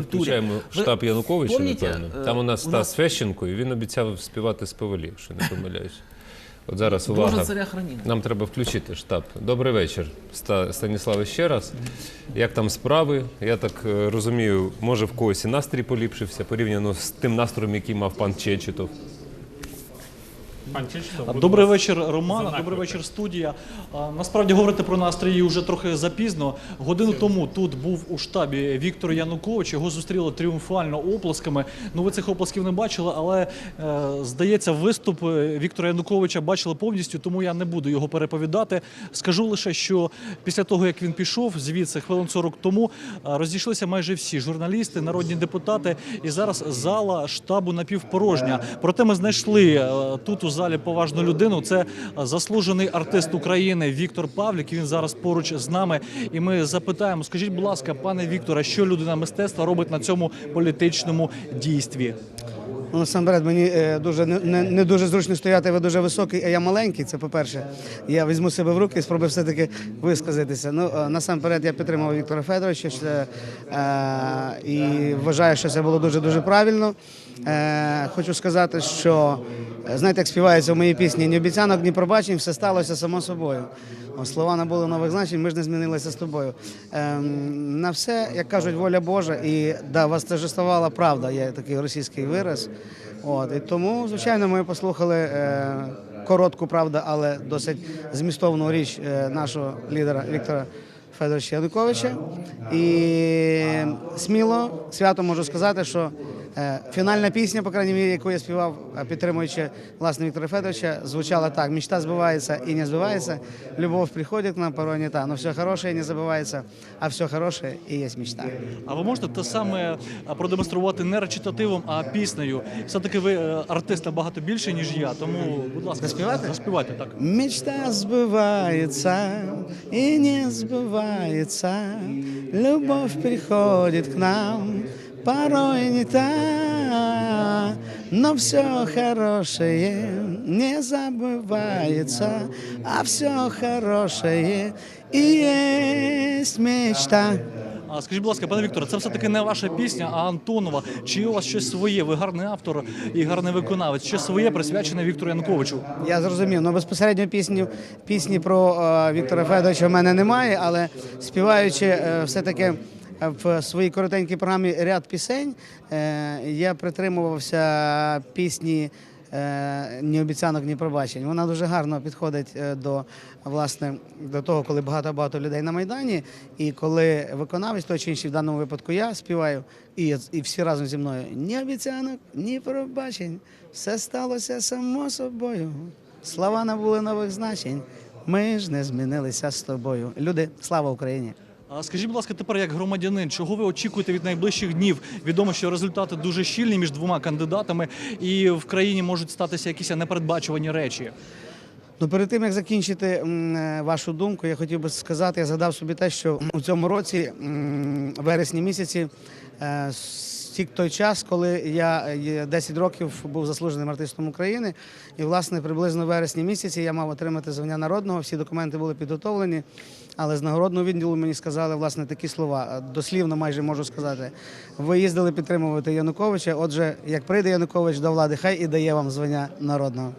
фізкультурі. включаємо Ви штаб Януковича, помните, напевно. е, Там у нас у Стас нас- Фещенко, і він обіцяв співати з повелів, якщо не помиляюсь. От зараз увага. Нам треба включити штаб. Добрий вечір, Ста- Станіславе, ще раз. Як там справи? Я так е, розумію, може в когось і настрій поліпшився порівняно з тим настроєм, який мав пан Чечетов. Пан Добрий вечір, Романа. За Добрий вечір, студія. А, Насправді говорити про настрої вже трохи запізно. Годину тому тут був у штабі Віктор Янукович. Його зустріли тріумфально оплесками. Ну ви цих оплесків не бачили, але е, здається, виступ е, Віктора Януковича бачили повністю, тому я не буду його переповідати. Скажу лише, що після того як він пішов звідси хвилин 40 тому, розійшлися майже всі журналісти, народні депутати, і зараз зала штабу напівпорожня. Проте ми знайшли е, тут у залі поважну людину. Це заслужений артист України Віктор Павлік. Він зараз поруч з нами. І ми запитаємо: скажіть, будь ласка, пане Вікторе, що людина мистецтва робить на цьому політичному дійстві? Насамперед, мені е, дуже не, не, дуже зручно стояти, ви дуже високий, а я маленький. Це по-перше. Я візьму себе в руки і спробую все-таки висказатися. Ну, е, насамперед, я підтримав Віктора Федоровича це, е, і вважаю, що це було дуже дуже правильно. Е, хочу сказати, що знаєте, як співається в моїй пісні ні обіцянок, ні пробачень, все сталося само собою. Слова набули нових значень, ми ж не змінилися з тобою. Ем, на все, як кажуть, воля Божа, і да, вас торжествувала правда, є такий російський вираз. От, і тому, звичайно, ми послухали е, коротку, правда, але досить змістовну річ е, нашого лідера Віктора Федоровича Януковича. І сміло, свято можу сказати, що фінальна пісня, по крайній мірі, яку я співав, е, підтримуючи власне Віктора Федоровича, звучала так: мечта збивається і не збивається, любов приходить к нам, порой не та, но все хороше не забувається, а все хороше і є мечта. А ви можете те саме продемонструвати не речитативом, а піснею? Все-таки ви е, артист набагато більше, ніж я. Тому, будь ласка, Заспівати? заспівайте так. Мечта сбывается и не сбывается, Любовь приходит к нам, порой не та, но все хорошее не забывается, а все хорошее и есть мечта. А скажіть, будь ласка, пане Вікторе, це все-таки не ваша пісня, а Антонова. Чи у вас щось своє? Ви гарний автор і гарний виконавець. Щось своє присвячене Віктору Януковичу. Я зрозумів. Ну безпосередньо пісні, пісні про е, Віктора Федоровича в мене немає, але співаючи е, все-таки в своїй коротенькій програмі ряд пісень, е, я притримувався пісні. е, Ні обіцянок, ні пробачень. Вона дуже гарно підходить е, до власне до того, коли багато багато людей на майдані, і коли виконавець той чи інший, в даному випадку я співаю, і, і всі разом зі мною ні обіцянок, ні пробачень. Все сталося само собою. Слова набули нових значень. Ми ж не змінилися з тобою. Люди, слава Україні! Скажіть, будь ласка, тепер як громадянин, чого ви очікуєте від найближчих днів? Відомо, що результати дуже щільні між двома кандидатами, і в країні можуть статися якісь непередбачувані речі. Ну, перед тим як закінчити е, вашу думку, я хотів би сказати, я згадав собі те, що у цьому році, вересні місяці, е, стік той час, коли я е, 10 років був заслуженим артистом України, і власне приблизно в вересні місяці я мав отримати звання народного. Всі документи були підготовлені, але з нагородного відділу мені сказали власне такі слова. е, Дослівно майже можу сказати. Ви їздили підтримувати Януковича. Отже, як прийде Янукович до влади, хай і дає вам звання народного.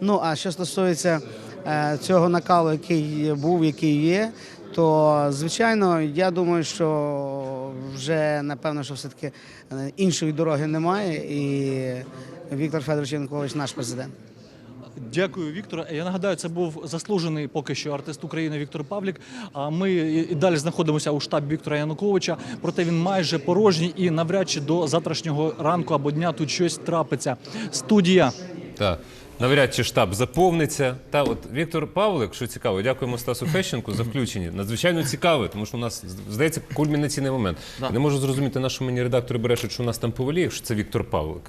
Ну а що стосується е, цього накалу, який був, який є, то звичайно, я думаю, що вже напевно, що все-таки е, іншої дороги немає, і Віктор Федорович Янукович наш президент. Дякую, Вікторе. Я нагадаю, це був заслужений поки що артист України Віктор Павлік. А ми і і далі знаходимося у штабі Віктора Януковича. Проте він майже порожній і навряд чи до завтрашнього ранку або дня тут щось трапиться. Студія. Так. Навряд чи штаб заповниться. Та от Віктор Павлик, що цікаво, дякуємо Стасу Фещенку за включення. Надзвичайно цікаве, тому що у нас здається кульмінаційний момент. Не можу зрозуміти, на що мені редактори брешуть, що у нас там повеліє, що це Віктор Павлик.